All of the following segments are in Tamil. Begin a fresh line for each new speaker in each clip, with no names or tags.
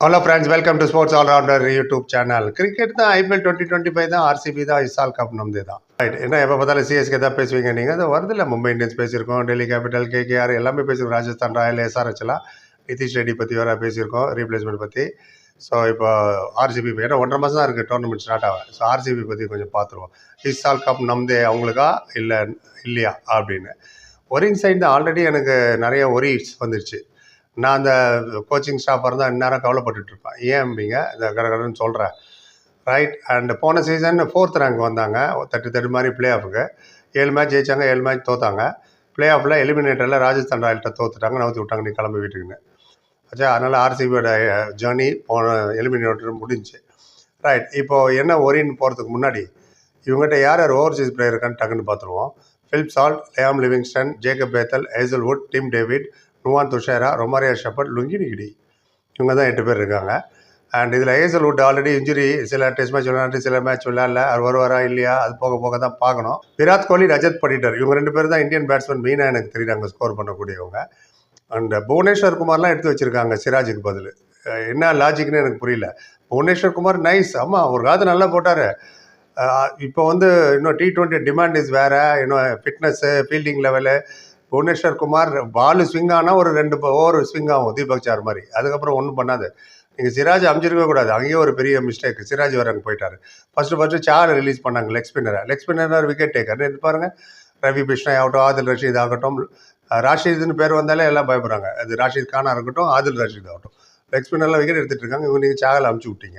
Hello friends welcome to sports all rounder YouTube channel cricket தான் ஐபிஎல் டுவெண்ட்டி டுவெண்ட்டி ஃபைவ் தான் ஆர்சிபி தான் இசால் கப் நம்பி தான். ரைட் என்ன எப்போ பார்த்தாலும் சிஎஸ்கே தான் பேசுவீங்க நீங்கள் அது வருதில்ல மும்பை இந்தியன்ஸ் பேசியிருக்கோம் டெல்லி கேபிட்டல் கேகேஆர் எல்லாமே பேசியிருக்கோம் ராஜஸ்தான் ராயல் எஸ்ஆர்ஹெச்லாம் நிதிஷ் ரெட்டி பற்றி வேறு பேசியிருக்கோம் ரீப்ளேஸ்மெண்ட் பற்றி ஸோ இப்போ ஆர்சிபி ஏன்னா ஒன்றரை மாதம் தான் இருக்குது டோர்னமெண்ட் ஸ்டார்ட் ஆகும் ஸோ ஆர்சிபி பற்றி கொஞ்சம் பார்த்துருவோம். இசால் கப் நம்தே அவங்களுக்கா இல்லை இல்லையா அப்படின்னு. ஒரிங் சைடு தான் ஆல்ரெடி எனக்கு நிறைய ஒரிஸ் வந்துருச்சு. நான் அந்த கோச்சிங் ஸ்டாஃபாக இருந்தால் இந்நேரம் கவலைப்பட்டுட்டு இருப்பேன் ஏன் அப்படிங்க? இந்த கடகடன்னு சொல்கிறேன் ரைட் அண்ட் போன சீசன் ஃபோர்த் ரேங்க் வந்தாங்க. தட்டு தட்டு மாதிரி பிளே ஆஃபுக்கு ஏழு மேட்ச் ஜெயிச்சாங்க ஏழு மேட்ச் தோத்தாங்க. பிளே ஆஃபில் எலிமினேட்டரில் ராஜஸ்தான் ராயல்கிட்ட தோத்துட்டாங்க. நவுத்தி விட்டாங்க நீ கிளம்பி வீட்டுக்குன்னு. ஆச்சா அதனால் ஆர்சிபியோட ஜேர்னி போன எலிமினேட்டர் முடிஞ்சு. ரைட் இப்போது என்ன ஒரின்னு போகிறதுக்கு முன்னாடி இவங்ககிட்ட யார் யார் ஓவர்சீஸ் பிளேயர் இருக்கான்னு டக்குன்னு பார்த்துருவோம் Philip Salt Liam Livingstone Jacob Bethell Hazlewood Tim David Nuwan Thushara Romario Shepherd Lungi Ngidi இவங்க தான் எட்டு பேர் இருக்காங்க. அண்ட் இதில் ஏசல்வுட் ஆல்ரெடி இன்ஜுரி சில டெஸ்ட் மேட்ச் விளையாண்டு சில மேட்ச் விளையாடல. அவர் வருவாரா இல்லையா? அது போக போக தான் பார்க்கணும். விராட் கோலி ரஜத் பட்டிட்டர் இவங்க ரெண்டு பேர் தான் இந்தியன் பேட்ஸ்மேன் மெயினாக எனக்கு தெரியுறாங்க ஸ்கோர் பண்ணக்கூடியவங்க. அண்ட் புவனேஸ்வர் குமார்லாம் எடுத்து வச்சிருக்காங்க சிராஜுக்கு பதில். என்ன லாஜிக்னு எனக்கு புரியல. புவனேஸ்வர் குமார் நைஸ் ஆமாம் ஒரு காலத்து நல்லா போட்டார். இப்போ வந்து இன்னும் டி டுவெண்ட்டி டிமாண்ட் இஸ் வேறு. இன்னும் fitness fielding level Bhuvneshwar Kumar ball swing ஆனால் ஒரு ரெண்டு ஓவர் ஸ்விங் ஆகும் தீபக் சார் மாதிரி. அதுக்கப்புறம் ஒன்றும் பண்ணாது. நீங்கள் சிராஜ் அமைச்சிருக்கவே கூடாது. அங்கேயே ஒரு பெரிய மிஸ்டேக் சிராஜ் வர அங்கே போயிட்டார். ஃபஸ்ட்டு ஃபஸ்ட்டு சார் ரிலீஸ் பண்ணாங்க லெக் ஸ்பின்னரை லெக் ஸ்பின்னர் விக்கெட் டேக்கர் எடுத்து பாருங்க ரவி பிஷ்ணா ஆகட்டும் ஆதில் ரஷீத் ஆகட்டும். அஹ் பேர் வந்தாலே எல்லாம் பயப்படுறாங்க. அது ராஷித் கானா இருக்கட்டும் ஆதில் ரஷீத் ஆகட்டும். லெக் ஸ்பின்னர்லாம் விக்கெட் எடுத்துகிட்டு இருக்காங்க. இவங்க நீங்கள் சாகல் அமுச்சு விட்டீங்க.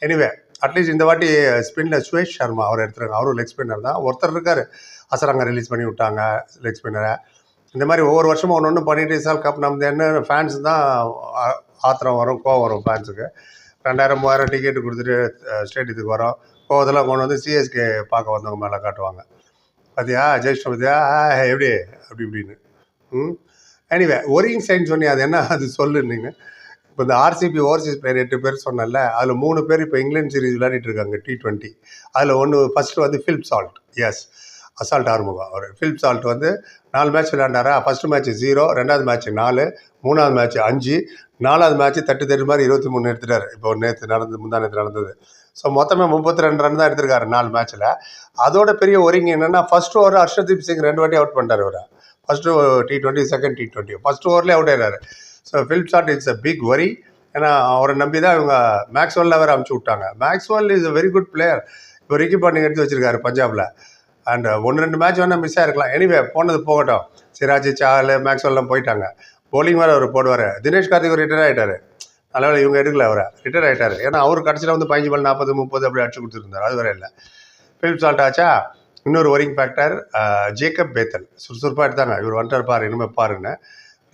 எனிவே அட்லீஸ்ட் இந்த வாட்டி ஸ்பின்னில் சுவேஷ் சர்மா அவர் எடுத்துருக்காங்க. அவரும் லெக் ஸ்பின்னர் தான். ஒருத்தர் இருக்கார். அசரங்க ரிலீஸ் பண்ணி விட்டாங்க லெக் ஸ்பின்னரை இந்த மாதிரி ஒவ்வொரு வருஷமும் ஒன்று ஒன்று பண்ணிட்டு சால் கப் நம்ம என்ன ஃபேன்ஸ் தான் ஆத்திரம் வரும் கோவம் வரும் ஃபேன்ஸுக்கு ரெண்டாயிரம் மூவாயிரம் டிக்கெட்டு கொடுத்துட்டு ஸ்டேடியத்துக்கு வரோம். கோவத்தெல்லாம் கொண்டு வந்து சிஎஸ்கே பார்க்க வந்தவங்க மேலே காட்டுவாங்க. பார்த்தியா ஜெயிஷ்டம் பார்த்தியா எப்படி? அப்படி இப்படின்னு. ம்? எனிவே ஒரிங் சைன் சொன்னி அது என்ன? அது சொல்லு நீங்கள் இப்போ இந்த ஆர்சிபி ஓவர்சீஸ் பிளேயர் எட்டு பேர் சொன்னேன்ல அதில் மூணு பேர் இப்போ இங்கிலாந்து சீரிஸ் விளையாடிட்டு இருக்காங்க டி ட்வெண்ட்டி அதில் ஒன்று ஃபஸ்ட்டு வந்து ஃபிலிப் சால்ட் எஸ் அசால்ட் ஆறுமுகம். அவர் ஃபிலிப் சால்ட் வந்து நாலு மேட்ச் விளையாண்டாரா? ஃபஸ்ட்டு மேட்ச் ஜீரோ ரெண்டாவது மேட்ச் நாலு மூணாவது மேட்ச் அஞ்சு நாலாவது மேட்ச் தட்டு தட்டு மாதிரி இருபத்தி மூணு எடுத்துட்டார். இப்போ நேற்று நடந்து முந்தா நேற்று நடந்தது. ஸோ மொத்தமே முப்பத்தி ரெண்டு ரன் தான் எடுத்திருக்காரு நாலு மேட்ச்சில் அதோட பெரிய ஒரிங்க என்னென்னா ஃபர்ஸ்ட் ஓவர் ஹர்ஷதீப் சிங் ரெண்டு வாட்டி அவுட் பண்ணிட்டார் இவர் first T twenty second T twenty first ஓவர்லேயே out ஆயிடுறாரு so Philip Salt it's a big worry ஏன்னா அவரை நம்பி தான் இவங்க மேக்ஸ்வெல்ல வேறு அமுச்சு விட்டாங்க. Maxwell is a very good player இப்போ ரிக்கி பாண்டிங் எடுத்து வச்சிருக்காரு பஞ்சாபில். அண்ட் uh, ஒன்று ரெண்டு மேட்ச் வேணால் மிஸ் ஆயிருக்கலாம். எனிவே போனது போகட்டும். சிராஜ் சாலு மேக்ஸ்வெல்லாம் போயிட்டாங்க. போலிங் வேறு அவர் போடுவார். தினேஷ் கார்த்திக் ரிட்டையர் ஆகிட்டாரு அதனால் இவங்க எடுக்கல அவரை. ரிட்டையர் ஆகிட்டார் ஏன்னா அவர் கடைசியில் வந்து பதினஞ்சு பால் நாற்பது முப்பது அப்படி அடிச்சு கொடுத்துருந்தார். அது வரை இல்லை. ஃபிலிப் சால்ட் ஆச்சா? இன்னொரு ஒரிங் ஃபேக்டர் ஜேக்கப் பேத்தல் சுறுசுறுப்பாக எடுத்தாங்க. இவர் வந்துட்டார் பாரு இனிமேல் பாருன்னு.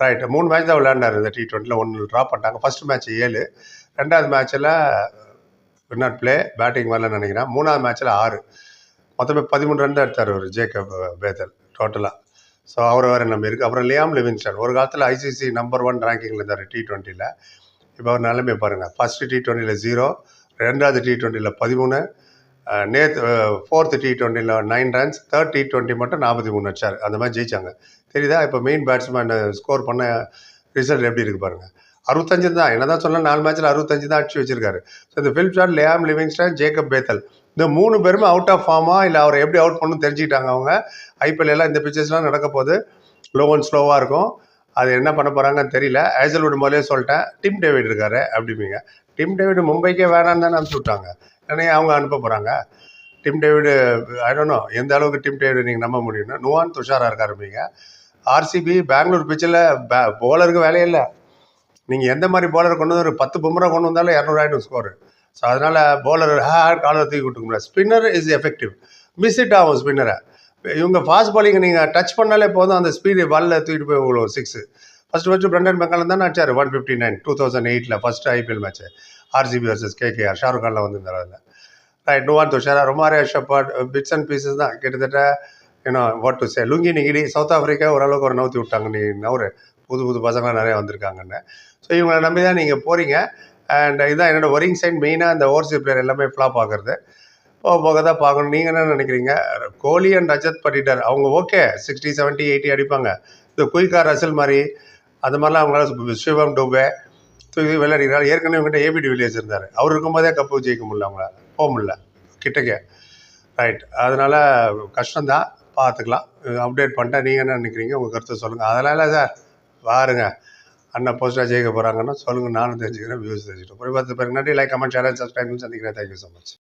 ரைட் மூணு மேட்ச் தான் விளையாண்டார் இந்த டி டுவெண்ட்டியில் ஒன்று ட்ரா பண்ணிட்டாங்க. ஃபர்ஸ்ட் மேட்ச் ஏழு. ரெண்டாவது மேட்ச்சில் வின் நாட் ப்ளே பேட்டிங் வரலன்னு நினைக்கிறேன். மூணாவது மேட்ச்சில் ஆறு. மொத்தமே பதிமூணு ரன் தான் எடுத்தார் அவர் ஜேக்கப் பேதல் டோட்டலாக ஸோ அவரை வேறு நம்ம இருக்குது அப்புறம் லியாம் லிவிங்ஸ்டன். ஒரு காலத்தில் ஐசிசி நம்பர் ஒன் ரேங்கிங்கில் இருந்தார் டி டுவெண்ட்டியில் இப்போ அவர் நிலைமை பாருங்கள் ஃபஸ்ட்டு டி ட்வெண்ட்டியில் ஜீரோ ரெண்டாவது டி ட்வெண்ட்டியில் பதிமூணு நேற்று ஃபோர்த்து டி டுவெண்ட்டியில் nine runs third T twenty மட்டும் நாற்பத்தி மூணு வச்சார் அந்த மாதிரி ஜெயிச்சாங்க. தெரியுதா? இப்போ மெயின் பேட்ஸ்மேன் ஸ்கோர் பண்ண ரிசல்ட் எப்படி இருக்குது பாருங்கள் அறுபத்தஞ்சு தான். என்ன தான் சொன்னால் நாலு மேட்ச்சில் அறுபத்தஞ்சு தான் அடிச்சு வச்சிருக்காரு. ஸோ இந்த Philip Salt Liam Livingstone Jacob Bethell இந்த மூணு பேருமே அவுட் ஆஃப் ஃபார்மா இல்லை அவரை எப்படி அவுட் பண்ணணும் தெரிஞ்சுக்கிட்டாங்க அவங்க. ஐபிஎல் எல்லாம் இந்த பிச்சர்ஸ்லாம் நடக்க போகுது. லோ அண்ட் ஸ்லோவாக இருக்கும். அது என்ன பண்ண போகிறாங்கன்னு தெரியல. ஐசல்வுட் முதலே சொல்லிட்டேன். டிம் டேவிட் இருக்காரு அப்படிம்பீங்க. டிம் டேவிட் மும்பைக்கே வேணான்னு தானே அனுப்பிச்சு விட்டாங்க. ஏன்னா அவங்க அனுப்ப போகிறாங்க டிம் டேவிடு ஐடோனோ எந்த அளவுக்கு டிம் டேவிட் நீங்கள் நம்ப முடியும்னா. நுவான் துஷாரா இருக்காருப்பீங்க ஆர்சிபி பெங்களூர் பிச்சில் பே போலருக்கு வேலையே இல்லை. நீங்கள் எந்த மாதிரி பவுலர் கொண்டு வந்து ஒரு பத்து பும்ரா கொண்டு வந்தாலும் இரநூறு ஆயிடும் ஸ்கோரு ஸோ அதனால் பவுலர் ஹேர் காலர் தூக்கி கொடுக்க முடியாது spinner is effective miss it ஆகும் ஸ்பின்னரை இவங்க ஃபாஸ்ட் பாலிங் நீங்கள் டச் பண்ணாலே போதும். அந்த ஸ்பீடு பாலில் தூக்கிட்டு போய் உங்களுக்கு சிக்ஸு ஃபஸ்ட்டு ஃபஸ்ட்டு பிரண்டன் பெங்கால் தான் அடிச்சார்? One fifty nine two thousand எயிட்டில் first IPL match RCB versus KKR Shahrukh கானில் வந்திருந்தார் அதில். Right Nuwan Thushara Romario Shepherd bits and pieces தான். கிட்டத்தட்ட ஏன்னா what to say Lungi Ngidi South Africa ஓரளவுக்கு ஒரு நவுத்தி விட்டாங்க. நீ நவுறு. புது புது பசங்களாம் நிறையா வந்திருக்காங்கன்னு. ஸோ இவங்களை நம்பி தான் நீங்கள் போகிறீங்க அண்ட் இதான் என்னோட ஒரிங் சைன் மெயினாக அந்த ஓவர்சீஸ் பிளேயர் எல்லாமே ஃப்ளாப் ஆகுறது. போக போக தான் பார்க்கணும். நீங்கள் என்ன நினைக்கிறீங்க? கோலி அண்ட் ரஜத் பட்டிட்டர். அவங்க ஓகே சிக்ஸ்டி செவன்ட்டி எயிட்டி அடிப்பாங்க. இந்த குயிக்கா ரசல் மாதிரி. அது மாதிரிலாம் அவங்களால சிவம் டூபே தூக்கி விளையாடிக்கிறாரு ஏற்கனவே இவங்ககிட்ட ஏபிடி வில்லியர்ஸ் இருந்தார். அவர் இருக்கும்போதே கப்பு ஜெயிக்க முடியல அவங்களால. போக முடியல. கிட்டக்க. ரைட் அதனால் கஷ்டம்தான். பார்த்துக்கலாம். அப்டேட் பண்ணிட்டேன் நீங்கள் என்ன நினைக்கிறீங்க? உங்கள் கருத்தை சொல்லுங்கள் அதனால் சார் பாருங்க. அண்ணன் போஸ்ட்டாக ஜெயிக்க போகிறாங்கன்னா சொல்லுங்கள் நானும் தெரிஞ்சுக்கிறேன் வியூஸ் தெரிஞ்சுக்கிறேன். ஒரு பார்த்து பேருக்கு நன்றி. லைக் கமெண்ட் ஷேர் சப்ஸ்கிரைப் சந்திக்கிறேன். Thank you so much